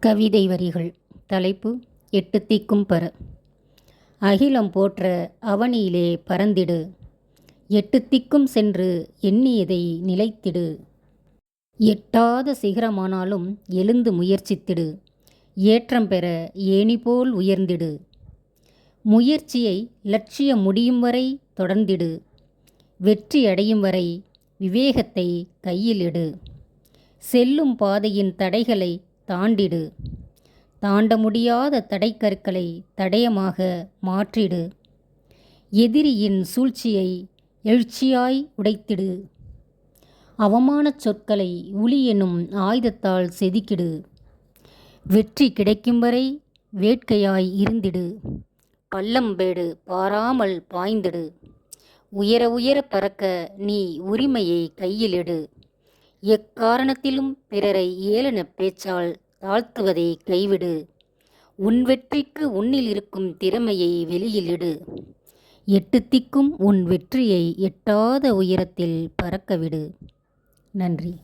கவிதை வரிகள் தலைப்பு எட்டு திக்கும் பர. அகிலம் போற்ற அவனியிலே பறந்திடு. எட்டு திக்கும் சென்று எண்ணியதை நிலைத்திடு. எட்டாத சிகரமானாலும் எழுந்து முயற்சித்திடு. ஏற்றம் பெற ஏணி போல் உயர்ந்திடு. முயற்சியை லட்சியம் முடியும் வரை தொடர்ந்திடு. வெற்றி அடையும் வரை விவேகத்தை கையில் எடு. செல்லும் பாதையின் தடைகளை தாண்டிடு. தாண்ட முடியாத தடைக்கற்களை தடயமாக மாற்றிடு. எதிரியின் சூழ்ச்சியை எழுச்சியாய் உடைத்திடு. அவமானச் சொற்களை உளி எனும் ஆயுதத்தால் செதுக்கிடு. வெற்றி கிடைக்கும் வரை வேட்கையாய் இருந்திடு. பள்ளம் பேடு பாராமல் பாய்ந்திடு. உயர உயர பறக்க நீ உரிமையை கையிலிடு எக்காரணத்திலும் பிறரை ஏளன பேச்சால் தாழ்த்துவதை கைவிடு. உன் வெற்றிக்கு உன்னில் இருக்கும் திறமையை வெளியிலிடு எட்டு திக்கும் உன் வெற்றியை எட்டாத உயரத்தில் பறக்கவிடு. நன்றி.